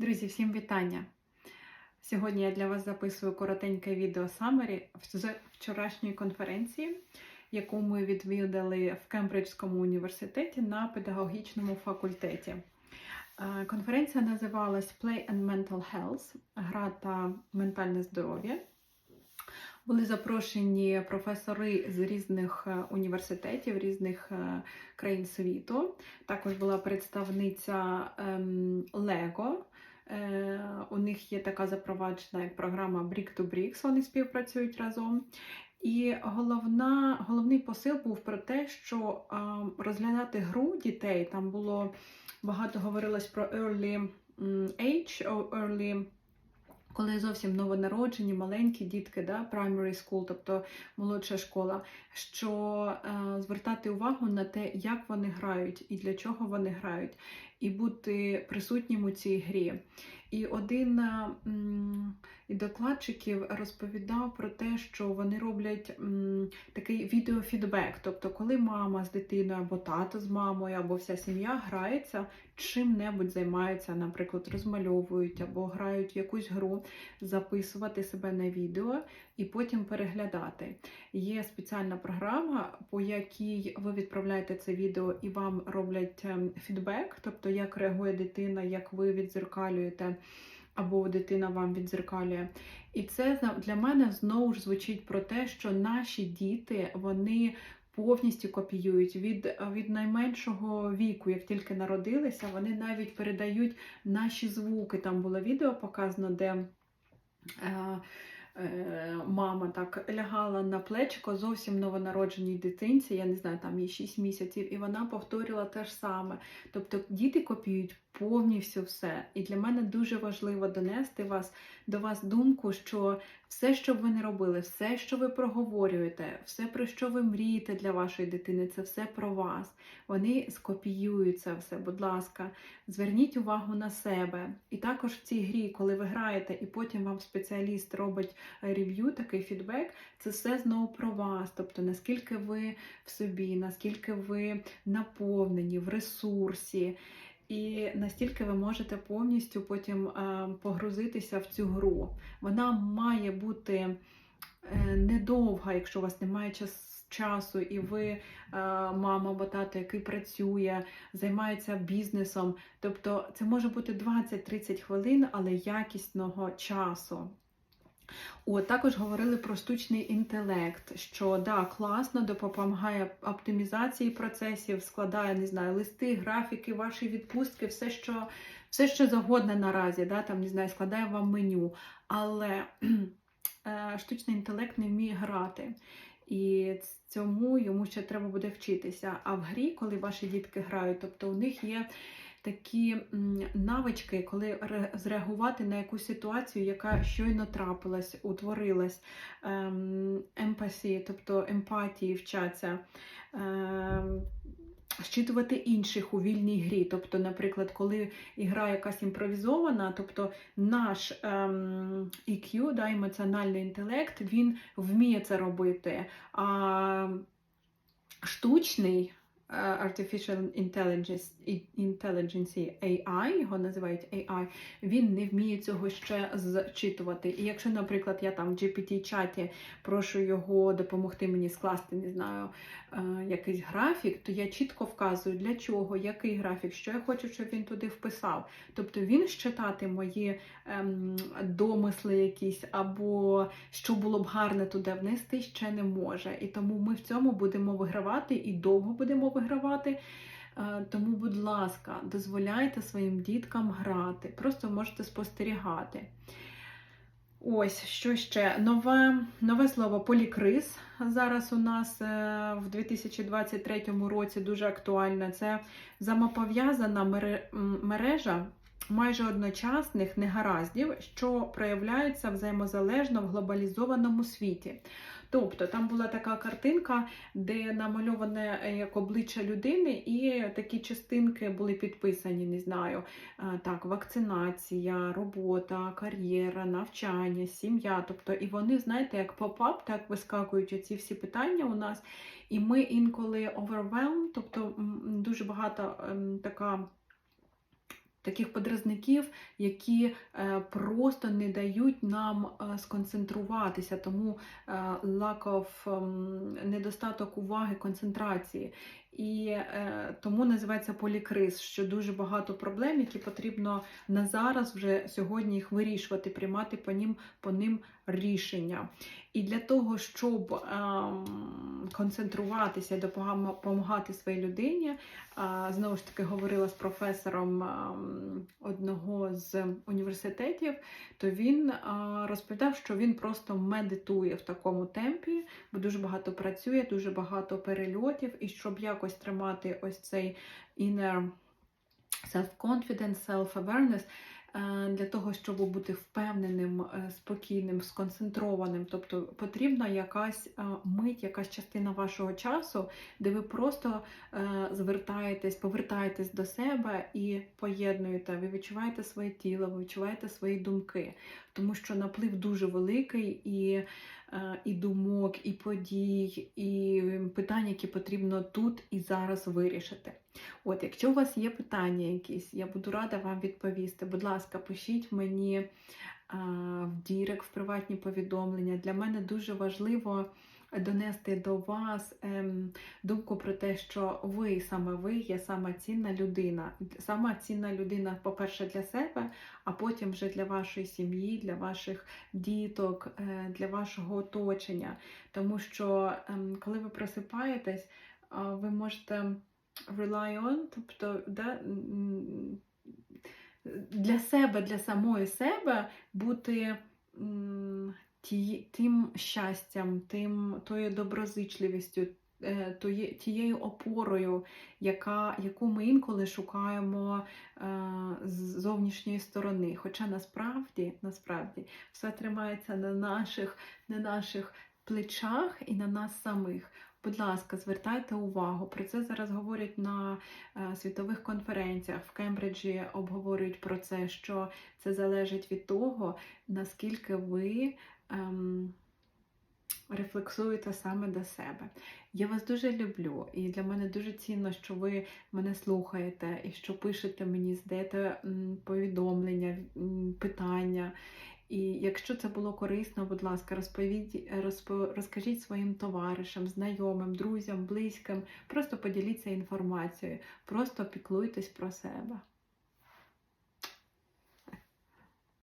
Друзі, всім вітання! Сьогодні я для вас записую коротеньке відео самері з вчорашньої конференції, яку ми відвідали в Кембриджському університеті на педагогічному факультеті. Е, Конференція називалась Play and Mental Health Гра та ментальне здоров'я. Були запрошені професори з різних е, університетів, різних е, країн світу. Також була представниця ем. Е, У них є така запроваджена як програма Brick to Bricks, вони співпрацюють разом. І головна, головний посил був про те, що е, розглядати гру дітей там було багато говорилось про early age, early коли зовсім новонароджені, маленькі дітки, да, primary school, тобто молодша школа, що е, звертати увагу на те, як вони грають і для чого вони грають, і бути присутнім у цій грі. І один м, із докладчиків розповідав про те, що вони роблять м, такий відеофідбек. Тобто, коли мама з дитиною або тато з мамою, або вся сім'я грається, чим-небудь займаються, наприклад, розмальовують або грають якусь гру, записувати себе на відео і потім переглядати. Є спеціальна програма, по якій ви відправляєте це відео і вам роблять ем, фідбек, тобто як реагує дитина, як ви відзеркалюєте. Або дитина вам відзеркалює. І це для мене знову ж звучить про те, що наші діти вони повністю копіюють від, від найменшого віку, як тільки народилися, вони навіть передають наші звуки. Там було відео показано, де. Е, Мама так лягала на плечко зовсім новонародженій дитинці, я не знаю, там їй 6 місяців, і вона повторювала те ж саме. Тобто діти копіюють повністю все. І для мене дуже важливо донести вас до вас думку, що все, що б ви не робили, все, що ви проговорюєте, все, про що ви мрієте для вашої дитини, це все про вас. Вони скопіюють це все, будь ласка, зверніть увагу на себе. І також в цій грі, коли ви граєте, і потім вам спеціаліст робить рев'ю, такий фідбек, це все знову про вас. Тобто наскільки ви в собі, наскільки ви наповнені в ресурсі. І настільки ви можете повністю потім е, погрузитися в цю гру. Вона має бути е, недовга, якщо у вас немає час, часу, і ви е, мама або тато, який працює, займається бізнесом. Тобто це може бути 20-30 хвилин, але якісного часу. От, також говорили про штучний інтелект, що да, класно допомагає оптимізації процесів, складає, не знаю, листи, графіки, ваші відпустки, все, що все, що загодне наразі, да, там, не знаю, складає вам меню. Але е, штучний інтелект не вміє грати. І цьому йому ще треба буде вчитися. А в грі, коли ваші дітки грають, тобто у них є такі навички, коли зреагувати на якусь ситуацію, яка щойно трапилась, утворилась, ем, емпасії, тобто емпатії вчаться. Ем, Щитувати інших у вільній грі. Тобто, наприклад, коли ігра якась імпровізована, тобто наш ем, EQ, да, емоціональний інтелект, він вміє це робити. А штучний Artificial Intelligence, Intelligence AI, його називають AI, він не вміє цього ще зчитувати. І якщо, наприклад, я там в GPT-чаті прошу його допомогти мені скласти, не знаю, е, якийсь графік, то я чітко вказую, для чого, який графік, що я хочу, щоб він туди вписав. Тобто він щитати мої ем, домисли якісь, або що було б гарне туди внести, ще не може. І тому ми в цьому будемо вигравати і довго будемо вигравати. Е, Тому, будь ласка, дозволяйте своїм діткам грати, просто можете спостерігати. Ось що ще нове, нове слово полікриз зараз у нас е, в 2023 році дуже актуальне. Це взаємопов'язана мережа майже одночасних негараздів, що проявляються взаємозалежно в глобалізованому світі. Тобто там була така картинка, де намальоване е, як обличчя людини, і такі частинки були підписані, не знаю, е, так, вакцинація, робота, кар'єра, навчання, сім'я. Тобто, і вони, знаєте, як поп-ап, так вискакують оці всі питання у нас. І ми інколи overwhelmed, тобто дуже багато ем, така таких подразників, які е, просто не дають нам е, сконцентруватися, тому е, lack of, ем, недостаток уваги, концентрації. І е, тому називається полікриз, що дуже багато проблем, які потрібно на зараз вже сьогодні їх вирішувати, приймати по ним по ним рішення. І для того, щоб ем, концентруватися і допомагати своїй людині, а, знову ж таки говорила з професором ем, одного з університетів, то він а, розповідав, що він просто медитує в такому темпі, бо дуже багато працює, дуже багато перельотів, і щоб якось тримати ось цей inner self-confidence, self-awareness, е, для того, щоб бути впевненим, е, спокійним, сконцентрованим. Тобто потрібна якась е, мить, якась частина вашого часу, де ви просто звертаєтесь, повертаєтесь до себе і поєднуєте. Ви відчуваєте своє тіло, ви відчуваєте свої думки, тому що наплив дуже великий і. І думок, і подій, і питань, які потрібно тут і зараз вирішити. От, якщо у вас є питання якісь, я буду рада вам відповісти. Будь ласка, пишіть мені а, в Дірек, в приватні повідомлення. Для мене дуже важливо донести до вас ем, думку про те, що ви саме ви є сама цінна людина. Сама цінна людина, по-перше, для себе, а потім вже для вашої сім'ї, для ваших діток, е, для вашого оточення. Тому що ем, коли ви просипаєтесь, ви можете rely on, тобто да, для себе, для самої себе бути тим щастям, тим, тою доброзичливістю, е, тією опорою, яка, яку ми інколи шукаємо е, з зовнішньої сторони. Хоча насправді, насправді все тримається на наших, на наших плечах і на нас самих. Будь ласка, звертайте увагу. Про це зараз говорять на е, світових конференціях. В Кембриджі обговорюють про це, що це залежить від того, наскільки ви ем, рефлексуєте саме до себе. Я вас дуже люблю, і для мене дуже цінно, що ви мене слухаєте і що пишете мені, здаєте повідомлення, питання. І якщо це було корисно, будь ласка, розповідь, розпо, розкажіть своїм товаришам, знайомим, друзям, близьким. Просто поділіться інформацією, просто піклуйтесь про себе.